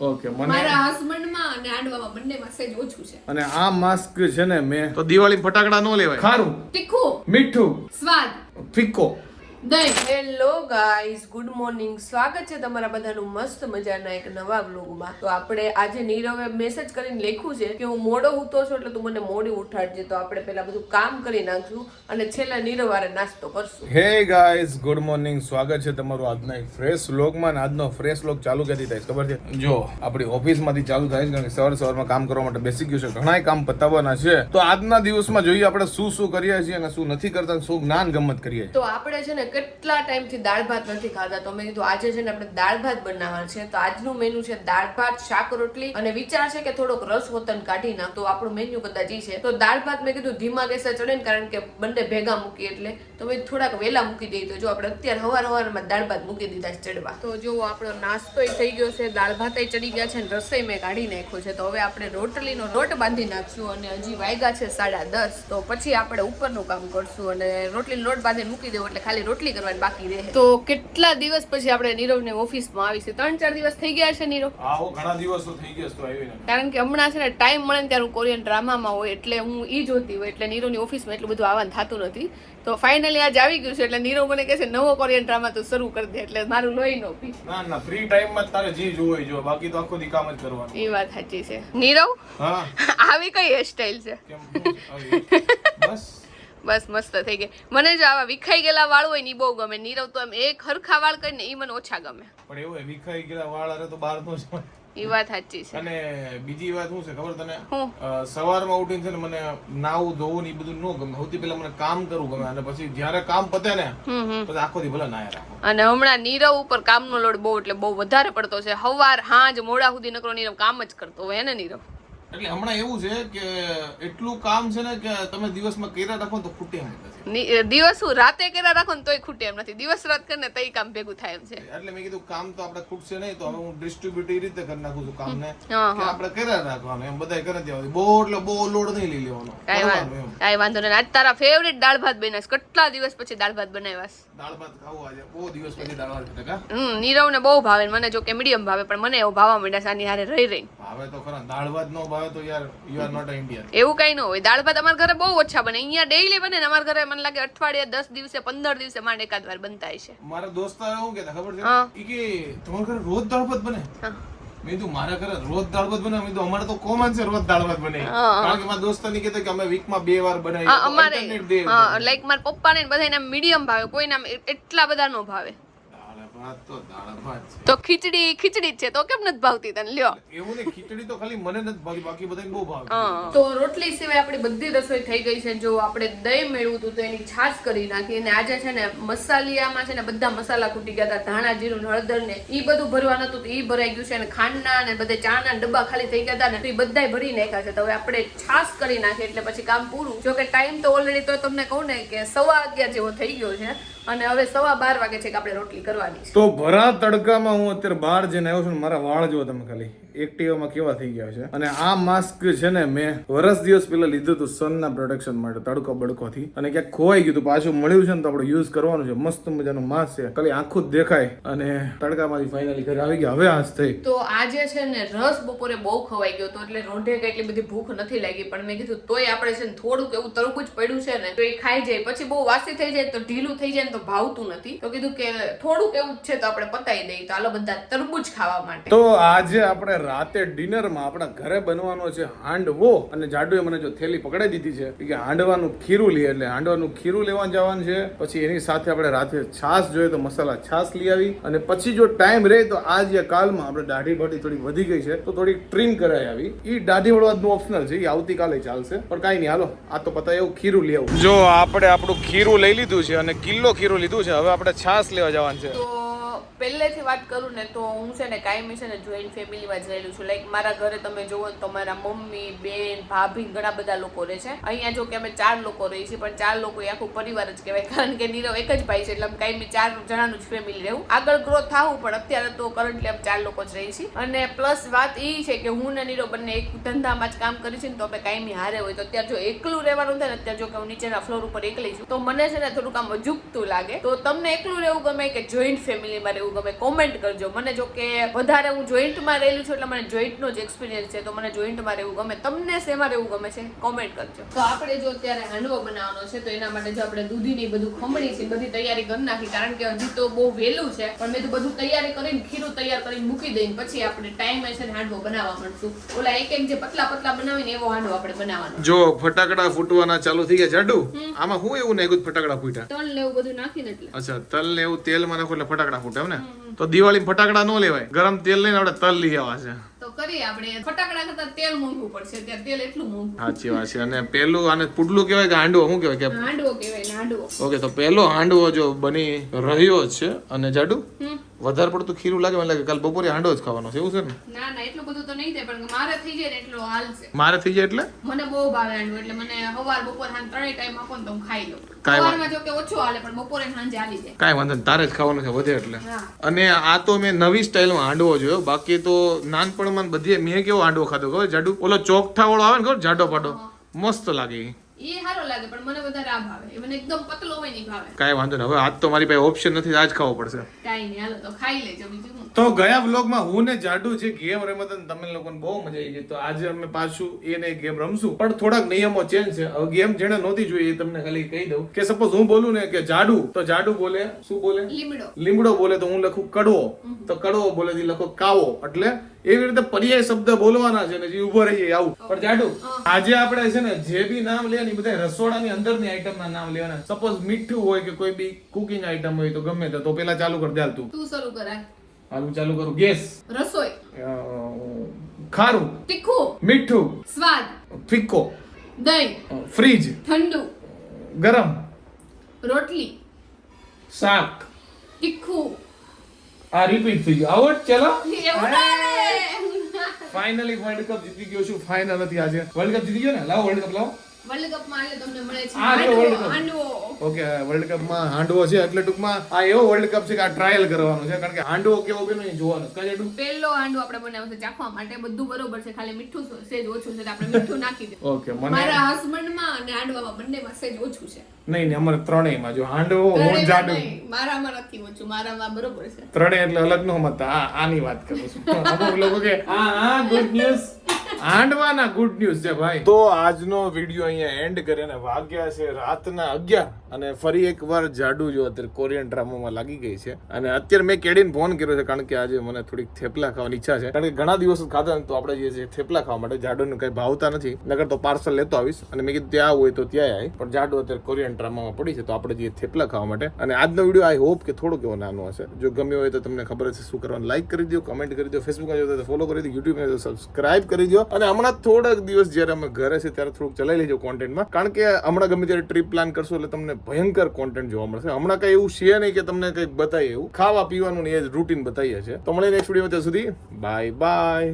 Okay મને મારા હસબન્ડમાં અને આંડવામાં બંનેમાં સેજ ઓછું છે. અને આ માસ્ક છે ને મેં તો દિવાળી ફટાકડા ન લેવાય. ખારું તીખું. મીઠું સ્વાદ. ફિક્કો. હેલો ગાઈઝ ગુડ મોર્નિંગ સ્વાગત છે તમારા બધાનું મસ્ત મજાના એક નવા બ્લોગમાં તો આપણે આજે નીરવે મેસેજ કરીને લખ્યું છે કે હું મોડો ઉતો છું એટલે તું મને મોડી ઉઠાડજે. તો આપણે પહેલા બધું કામ કરી નાખશું અને છેલ્લા નીરવારે નાસ્તો કરશું. હે ગાઈઝ ગુડ મોર્નિંગ સ્વાગત છે તમારું આજના એક ફ્રેશ વ્લોગમાં આજનો ફ્રેશ વ્લોગ ચાલુ ક્યાંથી થાય ખબર છે? જો આપણી ઓફિસમાંથી ચાલુ થાય છે કારણ કે સવાર સવારમાં કામ કરવા માટે બેસી ગયું છે. ઘણાય કામ પતાવવાના છે. તો આજના દિવસમાં જોઈએ આપણે શું શું કરીએ છીએ અને શું નથી કરતા શું જ્ઞાન ગમત કરીએ તો આપણે છે ને કેટલા ટાઈમથી દાળ ભાત નથી ખાધા? તો મેં કીધું, આજે છે ને આપણે દાળ ભાત બનાવવાના છે. તો આજનું મેનુ છે દાળ ભાત, શાક, રોટલી. અને વિચાર છે કે થોડોક રસ વતન કાઢી નાખ તો આપણું મેન્યુ કદાચ એ છે. તો દાળ ભાત મેં કીધું ધીમા ગેસે ચડે ને કારણ કે બંને ભેગા મૂકી એટલે. તો મેં થોડાક વહેલા મૂકી દઈ તો જો આપણે અત્યારે હવાર હવારમાં દાળ ભાત મૂકી દીધા છે ચડવા. તો જો આપણો નાસ્તો થઈ ગયો છે. દાળ ભાત ચડી ગયા છે અને રસોઈ મેં કાઢી નાખ્યો છે. તો હવે આપણે રોટલીનો લોટ બાંધી નાખશું અને હજી વાગ્યા છે સાડા દસ. તો પછી આપણે ઉપરનું કામ કરશું અને રોટલી લોટ બાંધીને મૂકી દેવું એટલે ખાલી રોટલી કરવાની બાકી રહે. તો કેટલા દિવસ પછી આપણે નીરવને ઓફિસમાં આવી છે ત્રણ ચાર દિવસ થઈ ગયા છે નીરવ. ઘણા દિવસો થઈ ગયા તો આવી કારણ કે હમણાં છે ને ટાઈમ મળે ને ત્યારે હું કોરિયન ડ્રામામાં હોય એટલે હું ઈ જોતી હોય એટલે નીરવની ઓફિસમાં એટલું બધું આવવાનું થતું નથી. તો ફાઇનલી આજ આવી ગયું છે એટલે નીરવ મને કહે છે નવો કોરિયન ડ્રામા તો શરૂ કરી દે એટલે મારું લોહી નો પી. ના ના ફ્રી ટાઈમમાં જ તારે જે જોવું હોય જો બાકી તો આખો દી કામ જ કરવાનું એ વાત સાચી છે. નીરવ? હા. આવી કઈ હેરસ્ટાઈલ છે? કેમ આવી? બસ. બસ મસ્ત થઈ ગઈ. મને જો આવા વિખાઈ ગયેલા વાળ હોય ને બહુ ગમે. નીરવ તો એમ એક હરખા વાળ કરીને એ મને ઓછા ગમે. પણ એવું વિખાઈ ગયેલા વાળ અરે તો બહાર નો જ એ વાત સાચી છે. અને બીજી વાત શું છે ખબર તને? સવારમાં ઉઠીને છે ને મને નાવું ધોવું ને એ બધું ન ગમે. સૌથી પહેલા મને કામ કરવું ગમે. અને પછી જ્યારે કામ પતે ને પછી આખો દી ભલે નાયા રાખો. અને હમણાં નીરવ ઉપર કામનો લોડ બહુ એટલે બહુ વધારે પડતો છે. સવાર હાંજ મોડા સુધી નકરો નીરવ કામ જ કરતો હોય ને નીરવ? એટલે હમણાં એવું છે કે એટલું કામ છે ને કે તમે દિવસમાં કર્યા રાખો તો ખૂટે એમ નથી. દિવસ હું રાતે કર્યા રાખો ને તોય ખૂટે એમ નથી. દિવસ રાત કરીને તઈ કામ ભેગું થાય એમ છે. એટલે મેં કીધું કામ તો આપણે ખૂટશે નહીં તો હવે હું ડિસ્ટ્રીબ્યુટ એ રીતે કરી નાખું છું કામને. કે આપણે કર્યા રાખવાનું એમ બધાય કરે દેવા બહુ એટલે બહુ લોડ નહીં લઈ લેવાનો. કાંઈ વાંધો નહીં. આજ તારા ફેવરિટ દાળ ભાત બનાવીશ. કેટલા દિવસ પછી દાળ ભાત બનાવ્યા દાળ ભાત ખાવું આજે. બહુ દિવસ પછી દાળ ભાત ખાધા? હમ નીરવને બહુ ભાવે મને જો કે મીડિયમ ભાવે પણ મને એવો ભાવવા માંડ્યા સાની હારે રહી રહી. ભાવે તો ખરા. દાળ ભાત નો ભાવે તો યાર યુ આર નોટ ઇન્ડિયન એવું કઈ ન હોય. દાળ ભાત અમારા ઘરે બહુ ઓછા બને. અહીંયા ડેઈલી બને ને અમારા ઘરે મને લાગે અઠવાડિયા દસ દિવસે પંદર દિવસે માંડ એકાદ વાર બનતા છે મારા દોસ્તાર એવું કહેતા ખબર. છે? કે તમારા ઘરે રોજ દાળ ભાત બને? મેં કીધું મારા ઘરે રોજ દાળ ભાત બને. મેં અમારે તો કોમન છે રોજ દાળ ભાત બને. કારણ કે મારા દોસ્તો ની કહેતા કે અમે વીકમાં બે વાર બનાવી અમારે. લાઈક મારા પપ્પા ને બધાને મીડિયમ ભાવે. કોઈને એટલા બધા નો ભાવે. તો દાળ ભાત છે. તો ખીચડી ખીચડી છે. તો કેમ નથી ભાવતી તને? લ્યો. એવું ને ખીચડી તો ખાલી મને નથી ભાવતી બાકી બધાને બહુ ભાવે. તો રોટલી સિવાય આપણી બધી રસોઈ થઈ ગઈ છે. જો આપણે દહીં મેળવું હતું તો એની છાશ કરી નાખી અને આજે છે ને મસાલિયામાં છે ને બધા મસાલા ખૂટી ગયા હતા. ધાણા જીરું ને હળદર ને એ બધું ભરવાનું હતું તો ઈ ભરાઈ ગયું છે અને ખાંડના અને બધે ચાના ને ડબ્બા ખાલી થઈ ગયા હતા ને તો બધા બધાય ભરી નાખ્યા છે. તો હવે આપણે છાશ કરી નાખીએ એટલે પછી કામ પૂરું. જો કે ટાઈમ તો ઓલરેડી તો તમને કહું ને કે સવા અગિયાર જેવો થઈ ગયો છે. અને હવે સવા બાર વાગે છે કે આપણે રોટલી કરવાની છે. તો ભરા તડકામાં હું અત્યારે બહાર જઈને આવ્યો છું ને મારા વાળ જો તમે ખાલી. એક્ટિવામાં કેવા થઈ ગયા છે? અને આ માસ્ક છે ને મેં વરસ દિવસ પહેલા લીધું હતું સનના પ્રોટેક્શન માટે તડકો બડકોથી. અને ક્યાંક ખોવાઈ ગયું હતું પાછું મળ્યું છે ને તો આપણે યુઝ કરવાનું છે. મસ્ત મજાનું માસ્ક છે. ખાલી આખું જ દેખાય. અને તડકામાંથી ફાઇનલી ઘરે આવી ગયા. હવે આજ થઈ. તો આજે છે ને રસ બપોરે બહુ ખવાઈ ગયો તો એટલે રોંઢે એટલી બધી ભૂખ નથી લાગી. પણ મેં કીધું તોય આપણે છે ને થોડુંક એવું તરબૂચ પડ્યું છે ને તો એ ખાઈ જાય. પછી બહુ વાસી થઈ જાય તો ઢીલું થઈ જાય ને તો ભાવતું નથી. તો કીધું કે થોડુંક એવું છે તો આપણે પતાવી દઈએ. તો આલો બધા તરબૂજ ખાવા માટે. તો આજે આપણે રાતે ડિનરમાં આપણા ઘરે બનવાનો છે હાંડવો. અને જાડુએ મને જો થેલી પકડાઈ દીધી છે કે હાંડવાનું ખીરું લઈએ. એટલે હાંડવાનું ખીરું લેવા જવાનું છે. પછી એની સાથે આપણે રાતે છાશ જોઈએ તો મસાલા છાશ લઈ આવી. અને પછી જો ટાઈમ રહે તો આજ યા કાલમાં આપણે દાઢી ભાટી થોડી વધી ગઈ છે તો થોડી ટ્રીમ કરાવી આવી. એ દાઢી વળવાનું ઓપ્શનલ છે એ આવતીકાલે ચાલશે. પણ કાંઈ નહીં હાલો આ તો પતા એવું ખીરું લઈ આવું. જો આપણે આપણું ખીરું લઈ લીધું છે અને કિલ્લો ખીરું લીધું છે હવે આપણે છાશ લેવા જવાનું છે. તો પહેલેથી વાત કરું ને તો હું છે ને કાયમી છે ને જોઈન્ટ ફેમિલીમાં જ રહેલું છું. લાઈક મારા ઘરે તમે જુઓ તો મારા મમ્મી, બેન, ભાભી ઘણા બધા લોકો રહે છે. અહીંયા જો કે અમે ચાર લોકો રહીએ છીએ, પણ ચાર લોકો આખું પરિવાર જ કહેવાય. કારણ કે નીરવ એક જ ભાઈ છે, એટલે અમે કાયમી ચાર જણાનું જ ફેમિલી રહેવું. આગળ ગ્રો થવું, પણ અત્યારે તો કરંટલી અમે ચાર લોકો જ રહીએ છીએ. અને પ્લસ વાત એ છે કે હું ને નીરવ બંને એક ધંધામાં જ કામ કરી છીએ ને તો અમે કાયમી હારે હોય. તો અત્યારે જો એકલું રહેવાનું થાય ને, અત્યારે જો કે હું નીચેના ફ્લોર ઉપર એકલી છું. તો મને છે ને થોડુંક આમ અજુગતું લાગે. તો તમને એકલું રહેવું ગમે કે જોઈન્ટ ફેમિલીમાં રહેવું રહેવું તમે કોમેન્ટ કરજો. મને જો કે વધારે હું જોઈન્ટમાં રહેલું છું એટલે મને જોઈન્ટનો જ એક્સપિરિયન્સ છે તો મને જોઈન્ટમાં રહેવું ગમે. તમને શેમાં રહેવું ગમે છે? કોમેન્ટ કરજો. તો આપણે જો અત્યારે હાંડવો બનાવવાનો છે તો એના માટે જો આપણે દૂધીની બધું ખમણી છે બધી તૈયારી કરી નાખી. કારણ કે હજી તો બહુ વહેલું છે પણ મેં તો બધું તૈયારી કરીને ખીરું તૈયાર કરીને મૂકી દઈને પછી આપણે ટાઈમ છે ને હાંડવો બનાવવા માંડશું. ઓલા એક એક જે પતલા પતલા બનાવીને એવો હાંડવો આપણે બનાવવાનો. જો ફટાકડા ફૂટવાના ચાલુ થઈ ગયા જાડુ? આમાં હું એવું નાખ્યું ફટાકડા ફૂટ્યા? તલ ને એવું બધું નાખીને એટલે. અચ્છા તલ ને એવું તેલમાં નાખો એટલે ફટાકડા ફૂટે એમ ને? તો દિવાળી ફટાકડા ન લેવાય. ગરમ તેલ લઈને આપણે તલ લઈ આવવા છે. તો કરીએ આપણે. ફટાકડા કરતા તેલ મોંઘું પડશે. ત્યાં તેલ એટલું મોંઘું. સાચી વાત છે. અને પેલું આને પુડલું કહેવાય કે હાંડવો? શું કહેવાય? કે હાંડવો કહેવાય હાંડવો. ઓકે તો પેલો હાંડવો જો બની રહ્યો છે. અને જાડુ. વધારે પડતું ખીરું લાગે મને લાગે કાલ બપોરે હાંડો જ ખાવાનો છે. એવું છે ને? ના ના એટલું બધું તો નહીં થાય પણ મારે થઈ જાય એટલો હાલ છે. મારે થઈ જાય એટલે? મને બહુ ભાવે હાંડો એટલે મને સવાર બપોર હાંડ ત્રણેય ટાઈમ આપો ને તો હું ખાઈ લઉં. કાંઈ સવારમાં જો કે ઓછો હાલે પણ બપોરે ને હાલી જાય. કાંઈ વાંધો તારે જ ખાવાનું છે વધે એટલે. અને આ તો મેં નવી સ્ટાઇલમાં હાંડવો જોયો. બાકી તો નાનપણમાં બધી મેં કેવો હાંડવો ખાધો ખબર? જાડુ ઓલો ચોકઠા વાળો આવે ને ખબર? જાડો પાડો. મસ્ત લાગે. એ સારો લાગે પણ મને વધારે આ ભાવે એ મને એકદમ પતલો હોય નહીં ભાવે. કાંઈ વાંધો નહીં. હવે આજ તો મારી પાસે ઓપ્શન નથી આજ ખાવો પડશે. કાંઈ નહીં હાલો તો ખાઈ લેજો બીજું હું તો ગયા વ્લોગમાં હું ને જાડુ જે ગેમ રમત હતી તમે લોકોને બહુ મજા આવી ગઈ. તો આજે અમે પાછું એને ગેમ રમશું. પણ થોડાક નિયમો ચેન્જ છે. હવે ગેમ જેને નહોતી જોઈએ એ તમને ખાલી કહી દઉં કે સપોઝ હું બોલું ને કે જાડુ તો જાડુ બોલે શું બોલે? લીમડો. લીમડો બોલે તો હું લખું કડવો. તો કડવો બોલે લખો કાવો. એટલે એવી રીતે પર્યાય શબ્દ બોલવાના છે ને જે ઊભો રહીએ આવું. પણ જાડુ આજે આપણે છે ને જે બી નામ લે ને બધા રસોડાની અંદરની આઈટમના નામ લેવાના. સપોઝ મીઠું હોય કે કોઈ બી કુકિંગ આઈટમ હોય તો ગમે તે તો પેલા ચાલુ કર દે તું. તું શરૂ કરાય હાલ. ચાલુ કરું. ગેસ રસોઈ. ખારું. તીખું. મીઠું. સ્વાદ. ફિક્કો. દહીં. ફ્રીજ. ઠંડુ. ગરમ. રોટલી. શાક. તીખું. આ રિપીટ થઈ ગયું. આવો ચલો. ના. ફાઇનલી વર્લ્ડ કપ જીતી ગયો છું. ફાઇનલ હતી આજે. વર્લ્ડ કપ જીતી ગયો ને? લાવો વર્લ્ડ કપ લાવો. વર્લ્ડ કપમાં એટલે તમને મળે છે. આ જો world handvo handvo. Okay world કપમાં હાંડવો છે એટલે ટૂંકમાં આ એવો વર્લ્ડ કપ છે કે આ ટ્રાયલ કરવાનો છે કારણ કે હાંડવો કેવો બેનો એ જોવાનો કઈ જાડું પહેલો હાંડવો આપણે બનાવ્યો છે ચાખવા માટે બધું બરોબર છે ખાલી મીઠું સેજ ઓછું છે આપણે મીઠું નાખી દે. ઓકે મને મારા હસબન્ડમાં અને હાંડવામાં બંનેમાં સેજ ઓછું છે. નહીં નહીં અમારે ત્રણેયમાં જો હાંડવો હું ત્રણેયમાં મારામાં નથી ઓછું મારામાં બરોબર છે. ત્રણેય એટલે અલગ નો મત આ આની વાત કરું છું. અમુક લોકો કે આ આ ગુડ ન્યૂઝ હાંડવાના ગુડ ન્યૂઝ છે ભાઈ. તો આજનો વીડિયો અહીંયા એન્ડ કરીને વાગ્યા છે રાતના અગિયાર અને ફરી એકવાર જાડુ જો અત્યારે કોરિયન ડ્રામામાં લાગી ગઈ છે. અને અત્યારે મેં કેડીને ફોન કર્યો છે કારણ કે આજે મને થોડીક થેપલા ખાવાની ઈચ્છા છે. કારણ કે ઘણા દિવસ ખાધા તો આપણે જે છે થેપલા ખાવા માટે જાડુને કઈ ભાવતા નથી. નગર તો પાર્સલ લેતો આવીશ અને મેં કીધું ત્યાં હોય તો ત્યાં આવી પણ જાડુ અત્યારે કોરિયન ડ્રામામાં પડી છે તો આપણે જઈએ થેપલા ખાવા માટે. અને આજનો વીડિયો આઈ હોપ કે થોડો એવો નાનો હશે. જો ગમ્યો હોય તો તમને ખબર હશે શું કરવાનું. લાઈક કરી દો કમેન્ટ કરી દો ફેસબુકમાં જો તો ફોલો કરી દો યુટ્યુબમાં તો સબસ્ક્રાઇબ કરી દો અને હમણાં થોડાક દિવસ જ્યારે અમે ઘરે છે ત્યારે થોડુંક ચલાવી લેજો કોન્ટેન્ટમાં કારણ કે હમણાં ગમે ત્યારે ટ્રીપ પ્લાન કરશો એટલે તમને ભયંકર કોન્ટેન્ટ જોવા મળશે. હમણાં કઈ એવું છે નહીં કે તમને કંઈક બતાવીએ એવું. ખાવા પીવાનું એ જ રૂટીન બતાવીએ છે તો મળે નેક્સ્ટ વીડિયો ત્યાં સુધી. Bye bye